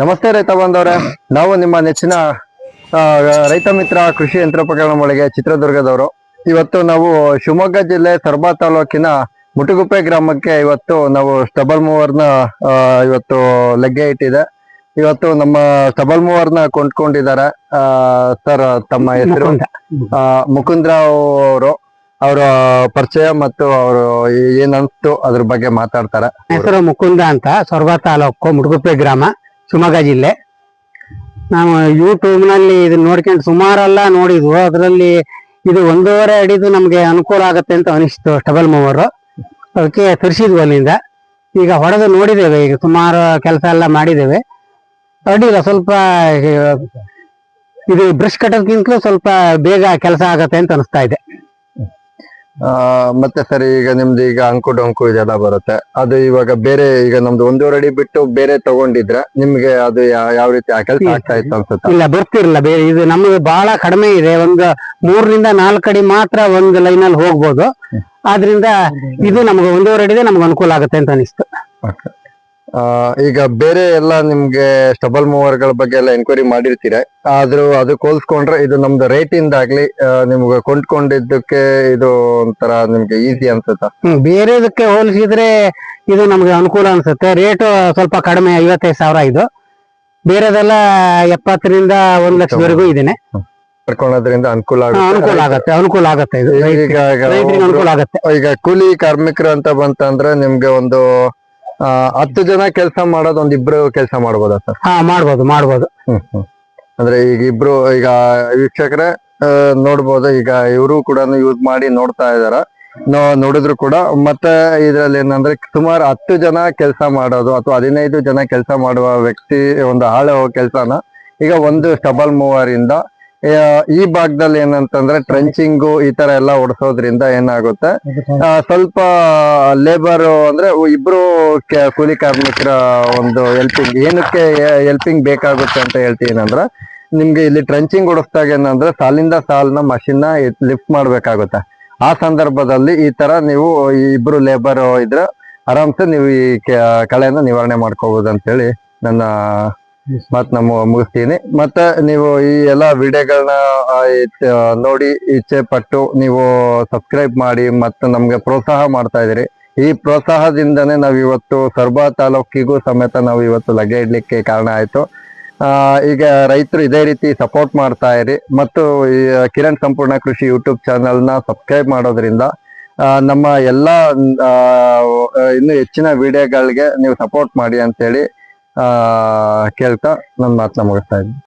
ನಮಸ್ತೆ ರೈತ ಬಂದವ್ರೆ ನಾವು ನಿಮ್ಮ ನೆಚ್ಚಿನ ರೈತ ಮಿತ್ರ ಕೃಷಿ ಯಂತ್ರೋಪಕರಣ ಮಳಿಗೆ ಚಿತ್ರದುರ್ಗದವರು. ಇವತ್ತು ನಾವು ಶಿವಮೊಗ್ಗ ಜಿಲ್ಲೆ ಸರ್ಬಾ ತಾಲೂಕಿನ ಮುಟುಗುಪ್ಪೆ ಗ್ರಾಮಕ್ಕೆ ಇವತ್ತು ನಾವು ಸ್ಟಬಲ್ ಮೂವರ್ನ ಇವತ್ತು ಲಗ್ಗೆ ಇಟ್ಟಿದೆ. ಇವತ್ತು ನಮ್ಮ ಸ್ಟಬಲ್ ಮೂವರ್ನ ಕೊಂಡ್ಕೊಂಡಿದ್ದಾರೆ ಸರ್ ತಮ್ಮ ಹೆಸರು? ಮುಕುಂದ್ರಾವ್ ಅವರು ಅವರ ಪರಿಚಯ ಮತ್ತು ಅವರು ಏನಂತು ಅದ್ರ ಬಗ್ಗೆ ಮಾತಾಡ್ತಾರೆ. ಹೆಸರು ಮುಕುಂದ ಅಂತ ಸೊರಬ ತಾಲೂಕು ಮುಡುಗುಪ್ಪೆ ಗ್ರಾಮ. ಶಿವಮೊಗ್ಗ ಜಿಲ್ಲೆ. ನಾವು ಯೂಟ್ಯೂಬ್ನಲ್ಲಿ ಇದನ್ನ ನೋಡ್ಕೊಂಡು ಸುಮಾರೆಲ್ಲ ನೋಡಿದ್ವು. ಅದರಲ್ಲಿ ಇದು ಒಂದೂವರೆ ಅಡಿದು ನಮಗೆ ಅನುಕೂಲ ಆಗುತ್ತೆ ಅಂತ ಅನಿಸ್ತು ಟಬಲ್ ಮೂವರು ಅದಕ್ಕೆ ತರಿಸಿದ್ವು ಅಲ್ಲಿಂದ. ಈಗ ಹೊಡೆದು ನೋಡಿದ್ದೇವೆ. ಈಗ ಸುಮಾರು ಕೆಲಸ ಎಲ್ಲ ಮಾಡಿದ್ದೇವೆ. ಅಡ್ಡಿಲ್ಲ, ಸ್ವಲ್ಪ ಇದು ಬ್ರಷ್ ಕಟ್ಟೋದಕ್ಕಿಂತಲೂ ಸ್ವಲ್ಪ ಬೇಗ ಕೆಲಸ ಆಗತ್ತೆ ಅಂತ ಅನಿಸ್ತಾ ಇದೆ. ಮತ್ತೆ ಸರ್ ಈಗ ನಿಮ್ದು ಈಗ ಅಂಕು ಡೊಂಕು ಇದೆಲ್ಲ ಬರುತ್ತೆ. ಅದು ಇವಾಗ ಬೇರೆ ಈಗ ನಮ್ದು ಒಂದೂವರೆ ಅಡಿ ಬಿಟ್ಟು ಬೇರೆ ತಗೊಂಡಿದ್ರೆ ನಿಮ್ಗೆ ಅದು ಯಾವ ರೀತಿ ಆ ಕೆಲಸ ಆಗ್ತಾ ಇತ್ತು ಅನ್ಸುತ್ತೆ? ಇಲ್ಲ ಬರ್ತಿರ್ಲಿಲ್ಲ. ಬೇರೆ ಇದು ನಮಗೆ ಬಹಳ ಕಡಿಮೆ ಇದೆ. ಒಂದು ಮೂರರಿಂದ ನಾಲ್ಕು ಅಡಿ ಮಾತ್ರ ಒಂದು ಲೈನ್ ಅಲ್ಲಿ ಹೋಗ್ಬೋದು ಆದ್ರಿಂದ ಇದು ನಮ್ಗೆ ಒಂದೂವರೆ ಅಡಿದೆ ನಮ್ಗೆ ಅನುಕೂಲ ಆಗುತ್ತೆ ಅಂತ ಅನಿಸ್ತು. ಈಗ ಬೇರೆ ಎಲ್ಲ ನಿಮ್ಗೆ ಸ್ಟಬಲ್ ಮೂವರ್ಗಳ ಬಗ್ಗೆ ಎಲ್ಲ ಎನ್ಕ್ವೈರಿ ಮಾಡಿರ್ತೀರಾ? ಆದ್ರೂ ಅದಕ್ಕೆ ಹೋಲ್ಸ್ಕೊಂಡ್ರೆ ಇದು ನಮ್ದು ರೇಟ್ ಇಂದ ಆಗ್ಲಿ ನಿಮ್ಗೆ ಕೊಂಡ್ಕೊಂಡಿದ್ದಕ್ಕೆ ಇದು ಒಂಥರ ನಿಮ್ಗೆ ಈಸಿ ಅನ್ಸುತ್ತಾ? ಬೇರೆದಕ್ಕೆ ಹೋಲಿಸಿದ್ರೆ ಇದು ನಮ್ಗೆ ಅನುಕೂಲ ಅನ್ಸುತ್ತೆ. ರೇಟ್ ಸ್ವಲ್ಪ ಕಡಿಮೆ ಐವತ್ತೈದು ಸಾವಿರ ಇದು. ಬೇರೆದೆಲ್ಲ ಎಪ್ಪತ್ತರಿಂದ ಒಂದ್ ಲಕ್ಷವರೆಗೂ ಇದೇನೆ. ಕರ್ಕೊಳ್ಳೋದ್ರಿಂದ ಅನುಕೂಲ ಅನುಕೂಲ ಆಗುತ್ತೆ ಅನುಕೂಲ ಆಗತ್ತೆ ಇದು. ಈಗ ಅನುಕೂಲ ಆಗತ್ತೆ. ಈಗ ಕೂಲಿ ಕಾರ್ಮಿಕರು ಅಂತ ಬಂತಂದ್ರೆ ನಿಮ್ಗೆ ಒಂದು ಹತ್ತು ಜನ ಕೆಲಸ ಮಾಡೋದು ಒಂದ್ ಇಬ್ರು ಕೆಲಸ ಮಾಡ್ಬೋದಾ ಸರ್? ಹಾ ಮಾಡ್ಬೋದು ಮಾಡ್ಬೋದು. ಹ್ಮ್ ಹ್ಮ್. ಅಂದ್ರೆ ಈಗ ಇಬ್ರು ಈಗ ವೀಕ್ಷಕರೇ ಆ, ನೋಡ್ಬೋದು ಈಗ ಇವರು ಕೂಡ ಯೂಸ್ ಮಾಡಿ ನೋಡ್ತಾ ಇದಾರ. ನೋ ನೋಡಿದ್ರು ಕೂಡ. ಮತ್ತೆ ಇದ್ರಲ್ಲಿ ಏನಂದ್ರೆ ಸುಮಾರು ಹತ್ತು ಜನ ಕೆಲಸ ಮಾಡೋದು ಅಥವಾ ಹದಿನೈದು ಜನ ಕೆಲಸ ಮಾಡುವ ವ್ಯಕ್ತಿ ಒಂದು ಆಳ ಕೆಲಸನ ಈಗ ಒಂದು ಸ್ಟಬಲ್ ಮೂವರ್ ಇಂದ ಆ, ಈ ಭಾಗದಲ್ಲಿ ಏನಂತಂದ್ರೆ ಟ್ರೆಂಚಿಂಗ್ ಈ ತರ ಎಲ್ಲ ಓಡಿಸೋದ್ರಿಂದ ಏನಾಗುತ್ತೆ? ಆ, ಸ್ವಲ್ಪ ಲೇಬರ್ ಅಂದ್ರೆ ಇಬ್ರು ಕೂಲಿ ಕಾರ್ಮಿಕರ ಒಂದು ಹೆಲ್ಪಿಂಗ್ ಏನಕ್ಕೆ ಹೆಲ್ಪಿಂಗ್ ಬೇಕಾಗುತ್ತೆ ಅಂತ ಹೇಳ್ತೀನಿ ಅಂದ್ರೆ ನಿಮ್ಗೆ ಇಲ್ಲಿ ಟ್ರೆಂಚಿಂಗ್ ಓಡಿಸ್ದಾಗ ಏನಂದ್ರೆ ಸಾಲಿಂದ ಸಾಲಿನ ಮಷಿನ್ನ ಲಿಫ್ಟ್ ಮಾಡ್ಬೇಕಾಗುತ್ತೆ. ಆ ಸಂದರ್ಭದಲ್ಲಿ ಈ ತರ ನೀವು ಇಬ್ರು ಲೇಬರ್ ಇದ್ರೆ ಆರಾಮ್ಸೆ ನೀವು ಈ ಕಳೆಯನ್ನು ಕಳೆನ ನಿವಾರಣೆ ಮಾಡ್ಕೋಬಹುದು ಅಂತ ಹೇಳಿ ನನ್ನ ಮಾತ್ ನಮ್ಮ ಮುಗಿಸ್ತೀನಿ. ಮತ್ತೆ ನೀವು ಈ ಎಲ್ಲಾ ವಿಡಿಯೋಗಳನ್ನ ನೋಡಿ ಇಚ್ಛೆ ಪಟ್ಟು ನೀವು ಸಬ್ಸ್ಕ್ರೈಬ್ ಮಾಡಿ ಮತ್ತೆ ನಮ್ಗೆ ಪ್ರೋತ್ಸಾಹ ಮಾಡ್ತಾ ಇದ್ದೀರಿ. ಈ ಪ್ರೋತ್ಸಾಹದಿಂದನೇ ನಾವ್ ಇವತ್ತು ಸರ್ಬಾ ತಾಲೂಕಿಗೂ ಸಮೇತ ನಾವು ಇವತ್ತು ಲಗ್ಗೆ ಇಡ್ಲಿಕ್ಕೆ ಕಾರಣ ಆಯ್ತು. ಈಗ ರೈತರು ಇದೇ ರೀತಿ ಸಪೋರ್ಟ್ ಮಾಡ್ತಾ ಇರಿ. ಮತ್ತು ಕಿರಣ್ ಸಂಪೂರ್ಣ ಕೃಷಿ ಯೂಟ್ಯೂಬ್ ಚಾನೆಲ್ನ ಸಬ್ಸ್ಕ್ರೈಬ್ ಮಾಡೋದ್ರಿಂದ ನಮ್ಮ ಎಲ್ಲಾ ಇನ್ನು ಹೆಚ್ಚಿನ ವಿಡಿಯೋಗಳಿಗೆ ನೀವು ಸಪೋರ್ಟ್ ಮಾಡಿ ಅಂತೇಳಿ ಕೇಳ್ತಾ ನನ್ನ ಮಾತನ್ನ ಮುಗಿಸ್ತಾ ಇದ್ದೀನಿ.